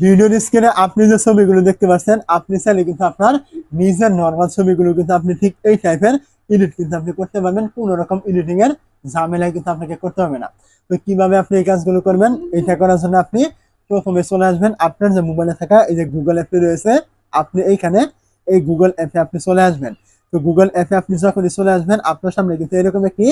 ভিডিওর স্ক্রিনে আপনি যে ছবিগুলো দেখতে পাচ্ছেন, আপনি চাইলে কিন্তু আপনার নিজের নর্মাল ছবিগুলো কিন্তু আপনি ঠিক এই টাইপের এডিট কিন্তু আপনি করতে পারবেন। কোনো রকম এডিটিং এর ঝামেলায় কিন্তু আপনাকে করতে হবে না। তো কীভাবে আপনি এই কাজগুলো করবেন, এটা করার জন্য আপনি প্রথমে চলে আসবেন আপনার যে মোবাইলে থাকা এই যে গুগল অ্যাপটি রয়েছে, আপনি এইখানে এই গুগল অ্যাপে আপনি চলে আসবেন। তো গুগল অ্যাপে আপনি যখনই চলে আসবেন, আপনার সামনে কিন্তু এরকম একটি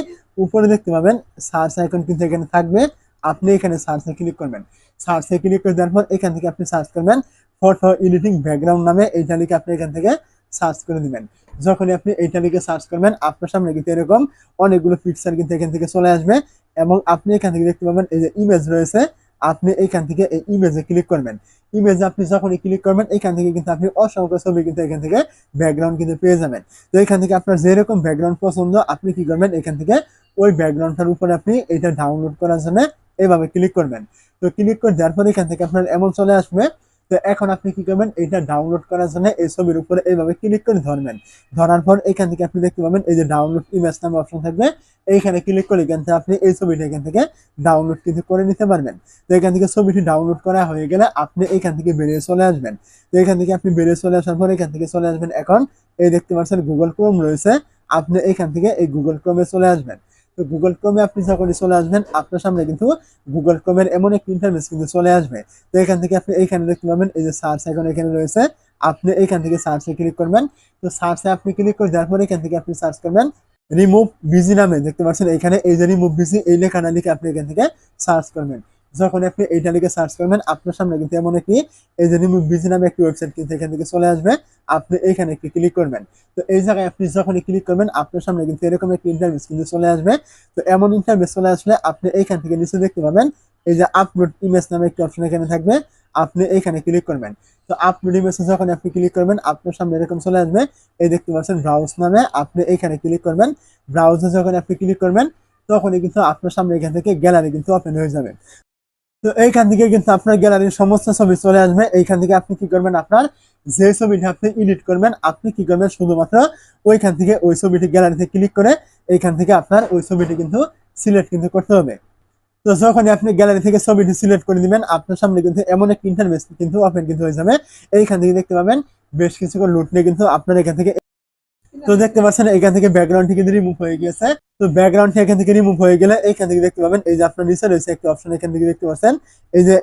উপরে দেখতে পাবেন সার্চ আইকন কিন্তু এখানে থাকবে। আপনি এখানে সার্চে ক্লিক করবেন। সার্চে ক্লিক করে দেওয়ার পর এখান থেকে আপনি সার্চ করবেন ফটো এডিটিং ব্যাকগ্রাউন্ড নামে এইটা লিখে আপনি এখান থেকে সার্চ করে দিবেন। যখনই আপনি এইটা লিখে সার্চ করবেন, আপনার সামনে কিন্তু এরকম অনেকগুলো পিকচার কিন্তু এখান থেকে চলে আসবে এবং আপনি এখান থেকে দেখতে পাবেন এই যে ইমেজ রয়েছে, আপনি এখান থেকে এই ইমেজে ক্লিক করবেন। ইমেজে আপনি যখনই ক্লিক করবেন, এখান থেকে কিন্তু আপনি অসংখ্য ছবি কিন্তু এখান থেকে ব্যাকগ্রাউন্ড কিন্তু পেয়ে যাবেন। তো এখান থেকে আপনার যেরকম ব্যাকগ্রাউন্ড পছন্দ, আপনি কি করবেন? এখান থেকে ওই ব্যাকগ্রাউন্ডটার উপরে আপনি এটা ডাউনলোড করার জন্য এইভাবে ক্লিক করবেন। তো ক্লিক করে দেওয়ার পর এখান থেকে আপনার এমন চলে আসবে তো এখন আপনি কি করবেন, এটা ডাউনলোড করার জন্য এই ছবির উপরে এইভাবে ক্লিক করে ধরবেন। ধরার পর এখান থেকে আপনি দেখতে পাবেন এই যে ডাউনলোড ইমেজ নামে অপশন থাকবে। এইখানে ক্লিক করে এখান থেকে আপনি এই ছবিটা এখান থেকে ডাউনলোড কিন্তু করে নিতে পারবেন। তো এখান থেকে ছবিটি ডাউনলোড করা হয়ে গেলে আপনি এখান থেকে বেরিয়ে চলে আসবেন। তো এখান থেকে আপনি বেরিয়ে চলে আসার পর এখান থেকে চলে আসবেন এখন। এই দেখতে পাচ্ছেন গুগল ক্রোম রয়েছে। আপনি এখান থেকে এই গুগল ক্রোমে চলে আসবেন। তো গুগল ক্রোমে আপনি যখন চলে আসবেন, আপনার সামনে কিন্তু গুগল ক্রোমের এমন একটি ইন্টারফেস কিন্তু চলে আসবে। তো এখান থেকে আপনি এইখানে দেখতে পাবেন, এই যে সার্চ এখন এখানে রয়েছে। আপনি এখান থেকে সার্চে ক্লিক করবেন। তো সার্চে আপনি ক্লিক করে দেওয়ার পরে এখান থেকে আপনি সার্চ করবেন রিমুভ বিজি নামে। দেখতে পাচ্ছেন এখানে এই যে রিমুভ বিজি এই লেখাটা লিখে আপনি এখান থেকে সার্চ করবেন। যখন আপনি এইটা লিখে সার্চ করবেন, আপনার সামনে কিন্তু এমন একটি এই যে রিমুভ বিজি নামে একটি ওয়েবসাইট কিন্তু এখান থেকে চলে আসবে। আপনি এখানে একটি ক্লিক করবেন। তো এই জায়গায় আপনি যখনই ক্লিক করবেন, আপনার সামনে কিন্তু এরকম একটি ইন্টারভিউ কিন্তু চলে আসবে। তো এমন ইন্টারভিউ চলে আসলে আপনি এইখান থেকে নিচে দেখতে পাবেন, এই যে আপলোড ইমেজ নামে একটি অপশন এখানে থাকবে। আপনি এইখানে ক্লিক করবেন। তো আপলোড ইমেজে যখন আপনি ক্লিক করবেন, আপনার সামনে এরকম চলে আসবে। এই দেখতে পাচ্ছেন ব্রাউজ নামে আপনি এইখানে ক্লিক করবেন। ব্রাউজে যখন আপনি ক্লিক করবেন, তখনই কিন্তু আপনার সামনে এখান থেকে গ্যালারি কিন্তু ওপেন হয়ে যাবে। তো এইখান থেকে কিন্তু আপনার গ্যালারির সমস্ত ছবি চলে আসবে। এইখান থেকে আপনি কি করবেন আপনার? যে ছবিটি আপনি এডিট করবেন, আপনি কি করবেন? শুধুমাত্র ওইখান থেকে ওই ছবিটি গ্যালারিতে ক্লিক করে এইখান থেকে আপনার ওই ছবিটি কিন্তু সিলেক্ট কিন্তু করতে হবে। তো যখনই আপনি গ্যালারি থেকে ছবিটি সিলেক্ট করে দিবেন, আপনার সামনে কিন্তু এমন একটি ইন্টারভেস কিন্তু ওপেন কিন্তু হয়ে যাবে। এইখান থেকে দেখতে পাবেন, বেশ কিছুক্ষণ নিয়ে কিন্তু আপনার এখান থেকে তো দেখতে পাচ্ছেন, এখান থেকে ব্যাকগ্রাউন্ডটি কিন্তু রিমুভ হয়ে গেছে তো ব্যাকগ্রাউন্ডটি এখান থেকে রিমুভ হয়ে গেলে এখান থেকে দেখতে পাবেন, এই যে আপনার নিচে রয়েছে একটা অপশন এখান থেকে দেখতে পাচ্ছেন, এই যে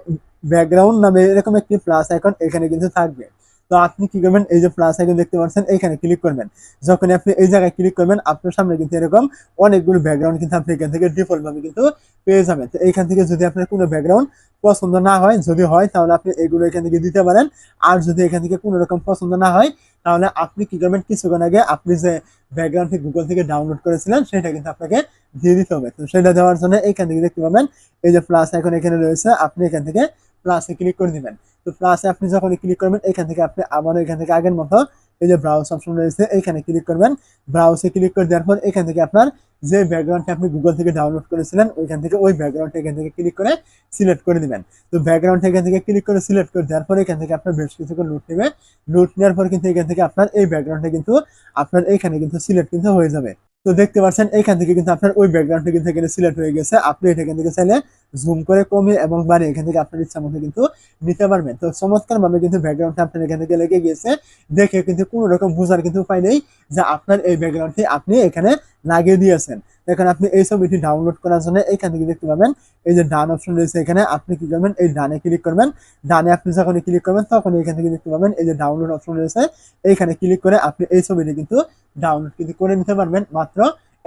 ব্যাকগ্রাউন্ড নামে এরকম একটি প্লাস এখন এখানে কিন্তু থাকবে। তো আপনি কি করবেন? এই যে প্লাস আইকন দেখতে পাচ্ছেন, এইখানে ক্লিক করবেন। যখন আপনি এই জায়গায় ক্লিক করবেন, আপনার সামনে কিন্তু এরকম অনেকগুলো ব্যাকগ্রাউন্ড কিন্তু আপনি এখান থেকে ডিফল্ট ভাবে কিন্তু পেয়ে যাবেন। তো এইখান থেকে যদি আপনার কোনো ব্যাকগ্রাউন্ড পছন্দ না হয়, যদি হয়, তাহলে আপনি এগুলো এখান থেকে দিতে পারেন। আর যদি এখান থেকে কোনো রকম পছন্দ না হয়, তাহলে আপনি কি করবেন? কিছুক্ষণ আগে আপনি যে ব্যাকগ্রাউন্ডটি গুগল থেকে ডাউনলোড করেছিলেন, সেটা কিন্তু আপনাকে দিয়ে দিতে হবে। তো সেটা দেওয়ার জন্য এখান থেকে দেখতে পাবেন, এই যে প্লাস এখন এখানে রয়েছে, আপনি এখান থেকে প্লাসে ক্লিক করে দিবেন। তো প্লাসে আপনি যখন ক্লিক করবেন, এখান থেকে আপনি আবারও এখান থেকে আগের মতো এই যে ব্রাউজ অপশন রয়েছে, এখানে ক্লিক করবেন। ব্রাউজে ক্লিক করে দেওয়ার পর এখান থেকে আপনার যে ব্যাকগ্রাউন্ডটা আপনি গুগল থেকে ডাউনলোড করেছিলেন, ওইখান থেকে ওই ব্যাকগ্রাউন্ডটা এখান থেকে ক্লিক করে সিলেক্ট করে দিবেন। তো ব্যাকগ্রাউন্ড এখান থেকে ক্লিক করে সিলেক্ট করে দেওয়ার পর এখান থেকে আপনার বেশ কিছুক্ষণ লুট নেবে। লুট নেওয়ার পর কিন্তু এখান থেকে আপনার এই ব্যাকগ্রাউন্ডটা কিন্তু আপনার এখানে কিন্তু সিলেক্ট কিন্তু হয়ে যাবে। তো দেখতে পাচ্ছেন, এখান থেকে কিন্তু আপনার ওই ব্যাকগ্রাউন্ডটা কিন্তু এখানে সিলেক্ট হয়ে গেছে। আপনি এটা এখান থেকে চাইলে জুম করে কমে এবং বাড়িয়ে এখান থেকে আপনার ইচ্ছা মতো কিন্তু নিতে পারবেন। তো চমৎকার ভাবে কিন্তু ব্যাকগ্রাউন্ডটা আপনার এখান থেকে লেগে গিয়েছে। দেখে কিন্তু কোনো রকম বোঝার কিন্তু উপায় নেই যে আপনার এই ব্যাকগ্রাউন্ডটি আপনি এখানে লাগিয়ে দিয়েছেন। এখন আপনি এই ছবিটি ডাউনলোড করার জন্য এখান থেকে দেখতে পাবেন, এই যে ডান অপশন রয়েছে এখানে, আপনি কি করবেন? এই ডানে ক্লিক করবেন। ডানে আপনি যখন ক্লিক করবেন, তখন এখান থেকে দেখতে পাবেন, এই যে ডাউনলোড অপশন রয়েছে, এইখানে ক্লিক করে আপনি এই ছবিটি কিন্তু ডাউনলোড কিন্তু করে নিতে পারবেন। মাত্র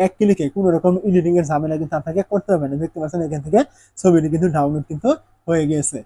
এক ক্লিকে কোনো রকম এডিটিং এর ঝামেলা কিন্তু আপনাকে করতে হবে না। দেখতে পাচ্ছেন এখান থেকে ছবিটি কিন্তু ডাউনলোড কিন্তু হয়ে গিয়েছে।